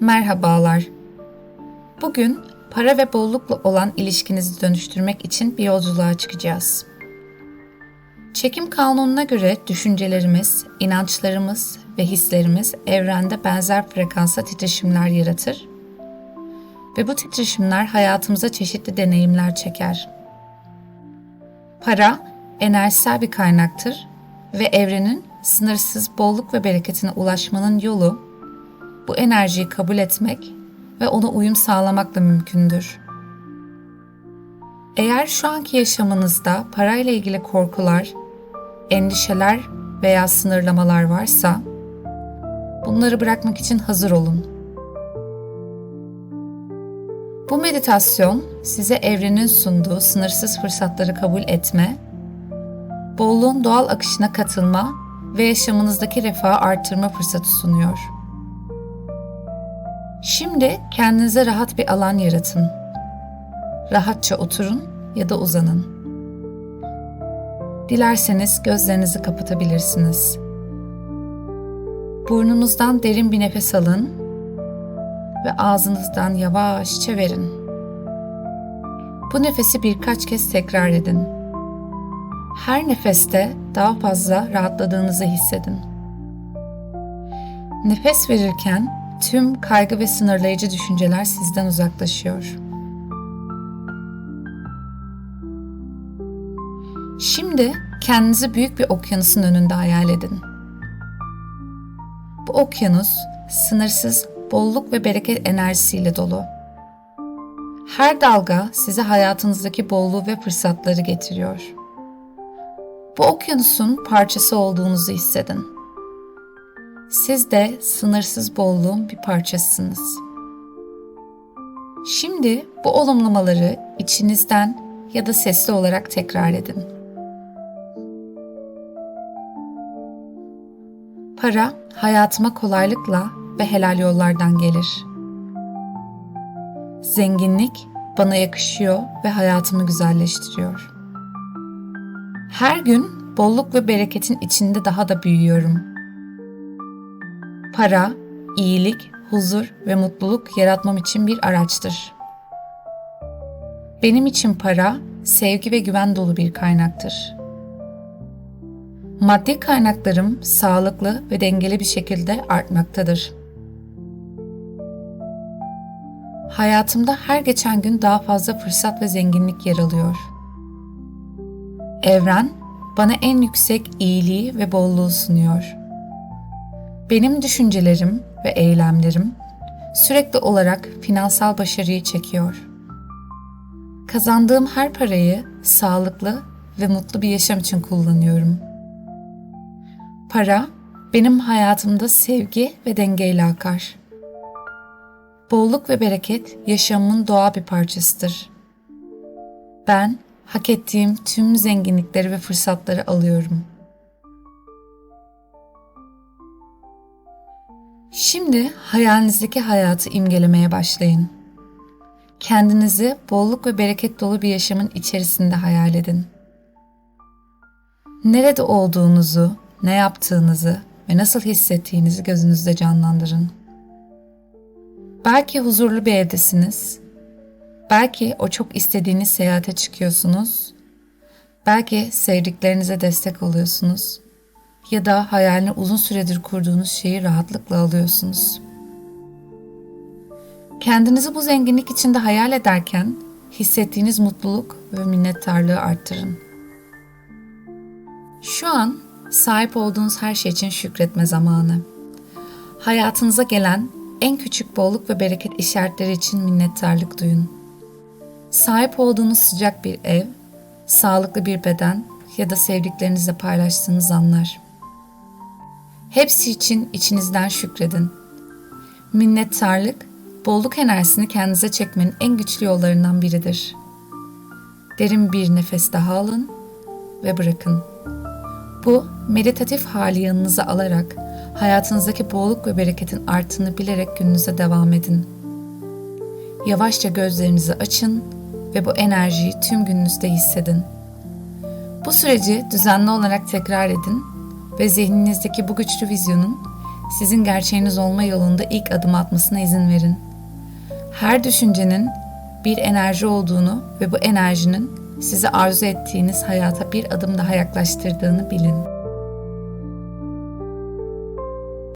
Merhabalar. Bugün para ve bollukla olan ilişkinizi dönüştürmek için bir yolculuğa çıkacağız. Çekim kanununa göre düşüncelerimiz, inançlarımız ve hislerimiz evrende benzer frekansa titreşimler yaratır ve bu titreşimler hayatımıza çeşitli deneyimler çeker. Para enerjisel bir kaynaktır ve evrenin sınırsız bolluk ve bereketine ulaşmanın yolu bu enerjiyi kabul etmek ve ona uyum sağlamakla mümkündür. Eğer şu anki yaşamınızda parayla ilgili korkular, endişeler veya sınırlamalar varsa bunları bırakmak için hazır olun. Bu meditasyon size evrenin sunduğu sınırsız fırsatları kabul etme, bolluğun doğal akışına katılma ve yaşamınızdaki refahı artırma fırsatı sunuyor. Şimdi kendinize rahat bir alan yaratın. Rahatça oturun ya da uzanın. Dilerseniz gözlerinizi kapatabilirsiniz. Burnunuzdan derin bir nefes alın ve ağzınızdan yavaşça verin. Bu nefesi birkaç kez tekrar edin. Her nefeste daha fazla rahatladığınızı hissedin. Nefes verirken tüm kaygı ve sınırlayıcı düşünceler sizden uzaklaşıyor. Şimdi kendinizi büyük bir okyanusun önünde hayal edin. Bu okyanus sınırsız bolluk ve bereket enerjisiyle dolu. Her dalga size hayatınızdaki bolluğu ve fırsatları getiriyor. Bu okyanusun parçası olduğunuzu hissedin. Siz de sınırsız bolluğun bir parçasısınız. Şimdi bu olumlamaları içinizden ya da sesli olarak tekrar edin. Para hayatıma kolaylıkla ve helal yollardan gelir. Zenginlik bana yakışıyor ve hayatımı güzelleştiriyor. Her gün bolluk ve bereketin içinde daha da büyüyorum. Para, iyilik, huzur ve mutluluk yaratmam için bir araçtır. Benim için para, sevgi ve güven dolu bir kaynaktır. Maddi kaynaklarım sağlıklı ve dengeli bir şekilde artmaktadır. Hayatımda her geçen gün daha fazla fırsat ve zenginlik yer alıyor. Evren bana en yüksek iyiliği ve bolluğu sunuyor. Benim düşüncelerim ve eylemlerim sürekli olarak finansal başarıyı çekiyor. Kazandığım her parayı sağlıklı ve mutlu bir yaşam için kullanıyorum. Para benim hayatımda sevgi ve dengeyle akar. Bolluk ve bereket yaşamımın doğal bir parçasıdır. Ben hak ettiğim tüm zenginlikleri ve fırsatları alıyorum. Şimdi hayalinizdeki hayatı imgelemeye başlayın. Kendinizi bolluk ve bereket dolu bir yaşamın içerisinde hayal edin. Nerede olduğunuzu, ne yaptığınızı ve nasıl hissettiğinizi gözünüzde canlandırın. Belki huzurlu bir evdesiniz. Belki o çok istediğiniz seyahate çıkıyorsunuz. Belki sevdiklerinize destek oluyorsunuz. Ya da hayalini uzun süredir kurduğunuz şeyi rahatlıkla alıyorsunuz. Kendinizi bu zenginlik içinde hayal ederken hissettiğiniz mutluluk ve minnettarlığı arttırın. Şu an sahip olduğunuz her şey için şükretme zamanı. Hayatınıza gelen en küçük bolluk ve bereket işaretleri için minnettarlık duyun. Sahip olduğunuz sıcak bir ev, sağlıklı bir beden ya da sevdiklerinizle paylaştığınız anlar. Hepsi için içinizden şükredin. Minnettarlık, bolluk enerjisini kendinize çekmenin en güçlü yollarından biridir. Derin bir nefes daha alın ve bırakın. Bu meditatif hali yanınıza alarak hayatınızdaki bolluk ve bereketin arttığını bilerek gününüze devam edin. Yavaşça gözlerinizi açın ve bu enerjiyi tüm gününüzde hissedin. Bu süreci düzenli olarak tekrar edin ve zihninizdeki bu güçlü vizyonun sizin gerçeğiniz olma yolunda ilk adım atmasına izin verin. Her düşüncenin bir enerji olduğunu ve bu enerjinin sizi arzu ettiğiniz hayata bir adım daha yaklaştırdığını bilin.